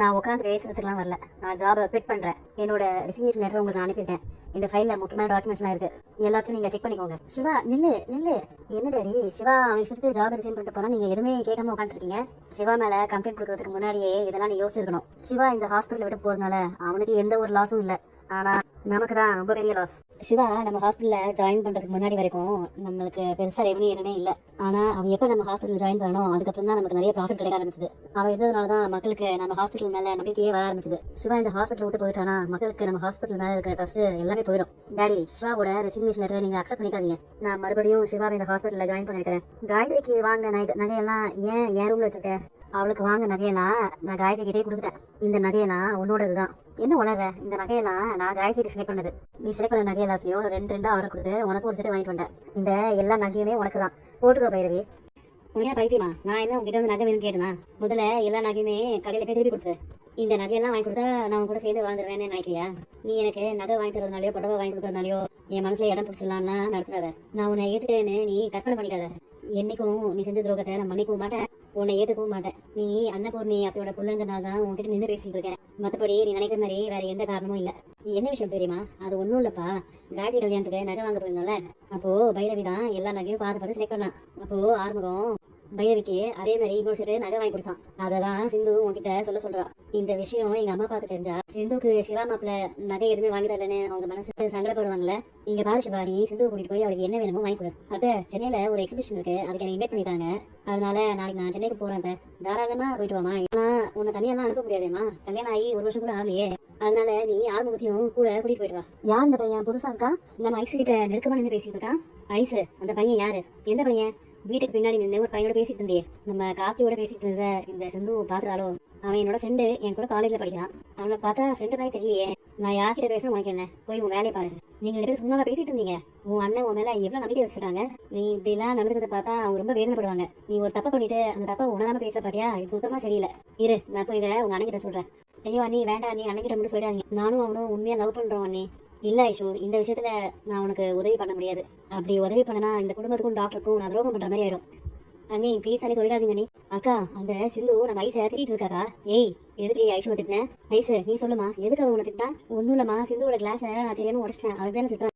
நான் உட்காந்து பேசுறதுக்குலாம் வரல. நான் ஜாபை குவிட் பண்ணுறேன் என்னோட ரிசிக்னேஷன் லெட்டர் உங்களுக்கு நான் அனுப்பியிருக்கேன். இந்த ஃபைலில் முக்கியமான டாக்குமெண்ட்ஸ்லாம் இருக்கு. எல்லாத்தையும் நீங்கள் செக் பண்ணிக்கோங்க. சிவா நில்லு நில்லு. என்ன டாடி சிவா அவன் விஷயத்துக்கு ஜாப் ரிசைன் பண்ணிட்டு போனா நீங்கள் எதுவுமே கேட்காம உட்காந்துருக்கீங்க சிவா மேலே கம்ப்ளைண்ட் கொடுக்கறதுக்கு முன்னாடியே இதெல்லாம் நீ யோசிச்சிருக்கணும். சிவா இந்த ஹாஸ்பிட்டல் விட்டு போகிறதுனால அவனுக்கு எந்த ஒரு லாஸும் இல்லை. ஆனால் நமக்கு தான் ரொம்ப பெரிய லாஸ் சிவா நம்ம ஹாஸ்பிட்டலில் ஜாயின் பண்ணுறதுக்கு முன்னாடி வரைக்கும் நம்மளுக்கு பெருசாக ரெவன்யூ எதுவுமே இல்லை. ஆனால் அவன் எப்போ நம்ம ஹாஸ்பிட்டல் ஜாயின் பண்ணணும் அதுக்கப்புறம் தான் நமக்கு நிறைய ப்ராஃபிட் கிடைக்க ஆரம்பிச்சது. அவன் இருந்ததுனால தான் மக்களுக்கு நம்ம ஹாஸ்பிட்டல் மேலே நம்பிக்கையே வர ஆரம்பிச்சது. சிவா இந்த ஹாஸ்பிட்டல் விட்டு போயிட்டானா மக்களுக்கு நம்ம ஹாஸ்பிட்டல் மேலே இருக்கிற ட்ரஸ்ட் எல்லாமே போயிடும். டாடி சிவாவோட ரெசிக்னேஷன் லெட்டரை நீங்கள் அக்செப்ட் பண்ணிக்காதீங்க. நான் மறுபடியும் சிவாவை இந்த ஹாஸ்பிட்டலில் ஜாயின் பண்ணிருக்கிறேன் காயத்ரிக்கு வாங்க நகை நகையெல்லாம் ஏன் என் ரூமில் வச்சிருக்கேன் அவளுக்கு வாங்க நகையெல்லாம் நான் காயத்ரி கிட்டே கொடுத்துட்டேன். இந்த நகையெல்லாம் உன்னோடது தான் என்ன உணர்ற இந்த நகையெல்லாம் நான் காயத்ரி செலக்ட் பண்ணது. நீ செலக்ட் பண்ண நகை எல்லாத்தையும் ரெண்டு ரெண்டு ஆர்டர் கொடுத்து உனக்கு ஒரு செட்டு வாங்கிட்டு வந்தேன். இந்த எல்லா நகையுமே உனக்கு தான் போட்டுக்கோ பைரவி. உனக்கு பைத்தியமா? நான் என்ன உங்ககிட்ட வந்து நகை வேணும்னு கேட்டேனா? முதல்ல எல்லா நகையுமே கடையில் போய் திருப்பி கொடுத்துரு. இந்த நகையெல்லாம் வாங்கி கொடுத்தா நான் உன் கூட சேர்ந்து வாழ்ந்துருவேன்னு நினைக்கிறியா? நீ எனக்கு நகை வாங்கி தரதுனாலயோ புடவை வாங்கி கொடுக்கறதுனாலயோ என் மனசுல இடம் பிடிச்சிடலாம்லாம் நடத்துறாத நான் உன்னை ஏற்றுக்கிறேன்னு நீ கற்பனை பண்ணிக்காத. என்னைக்கும் நீ செஞ்ச துரோகத்தை நான் மன்னிக்கவும் மாட்டேன். உன்னை ஏத்துக்கவும் மாட்டேன். நீ அன்னபூர்ணி அத்தையோட புள்ளங்கிறனால தான் உன்கிட்ட நின்று பேசிட்டு இருக்கேன். மற்றபடி நீ நினைக்கிற மாதிரி வேற எந்த காரணமும் இல்லை. என்ன விஷயம் தெரியுமா? அது ஒன்றும் இல்லைப்பா. காயத்ரி கல்யாணத்துக்கு நகை வாங்க போயிருந்தோம்ல. அப்போ பைரவி தான் எல்லா நகையும் பார்த்து பார்த்து செலக்ட் பண்ணான் அப்போ ஆறுமுகம் பைரவிக்கு அதே மாதிரி இன்னொரு சிறு நகை வாங்கி கொடுத்தான். அதை தான் சிந்து உன்கிட்ட சொல்ல சொல்றான் இந்த விஷயம் எங்க அம்மா அப்பாவுக்கு தெரிஞ்சா சிந்துக்கு சிவா மாப்பிள நகை எதுவுமே வாங்கி தரலன்னு அவங்க மனசு சங்கடப்படுவாங்கல்ல? இங்க பாரு சிவா நீ சிந்து கூட்டிட்டு போய் அவளுக்கு என்ன வேணுமோ வாங்கி கொடு. அத்தை சென்னையில ஒரு எக்ஸிபிஷன் இருக்கு. அதுக்கு என்ன இன்வைட் பண்ணிட்டாங்க. அதனால நாளைக்கு நான் சென்னைக்கு போறேன் அத்தை. தாராளமா போயிட்டு வாமா ஏன்னா உன்னை தனியெல்லாம் அனுப்ப முடியாதேம்மா. கல்யாணம் ஆகி ஒரு வருஷம் கூட ஆகலையே. அதனால நீ ஆறுமுகத்தையும் கூட கூட்டிட்டு போயிட்டு வா. யார் இந்த பையன்? புதுசா இருக்கா? நம்ம ஐஸ் கிட்ட நெருக்கமா நின்று பேசிட்டு இருக்கான்? ஐஸ் அந்த பையன் யாரு? எந்த பையன்? வீட்டுக்கு பின்னாடி நின்று ஒரு பையனோட பேசிட்டு இருந்தே நம்ம கார்த்தியோட பேசிட்டு இருந்த இந்த சிந்து பாத்துறாலோ அவன் என்னோட ஃப்ரெண்டு என் கூட காலேஜ்ல படிக்கிறான். அவனை பார்த்தா ஃப்ரெண்டு மாதிரி தெரியலையே. நான் யார்கிட்ட பேசணும் உனக்கு என்ன? போய் உன் வேலையை பாரு. நீங்க ரெண்டு பேரும் சும்மா பேசிட்டு இருந்தீங்க. உன் அண்ணன் உன் மேல எவ்வளவு நம்பிக்கை வச்சிருக்காங்க? நீ இப்படி எல்லாம் நடந்துக்கிறத பார்த்தா அவங்க ரொம்ப வேதனைப்படுவாங்க. நீ ஒரு தப்பை பண்ணிட்டு அந்த தப்பை உணராம பேச பாத்தியா இது சுத்தமா சரியில்லை. இரு நான் போய் இதை உங்க அண்ணன் கிட்ட சொல்றேன். ஐயோ அண்ணி வேண்டாம் நீ அண்ணன் கிட்ட மட்டும் சொல்லிடாதீங்க. நானும் அவனும் உண்மையா லவ் பண்றோம் அண்ணி. இல்ல ஐஷு இந்த விஷயத்துல நான் உனக்கு உதவி பண்ண முடியாது. அப்படி உதவி பண்ணனா இந்த குடும்பத்துக்கும் டாக்டருக்கும் நான் துரோகம் பண்ற மாதிரி ஆயிடும். அண்ணி ப்ளீஸ் அண்ணி சொல்லிடாதீங்க நீ அக்கா அந்த சிந்து நம்ம ஐஸை திட்டிட்டு இருக்காக்கா? ஏய் எதுக்கு ஐஷுவை திட்டினேன் ஐஸு நீ சொல்லுமா. எதுக்கு அவன் உன்னை திட்டான்? ஒன்றும் இல்லைம்மா. சிந்துவோட கிளாஸை நான் தெரியாம உடச்சிட்டேன். அதுக்கு தானே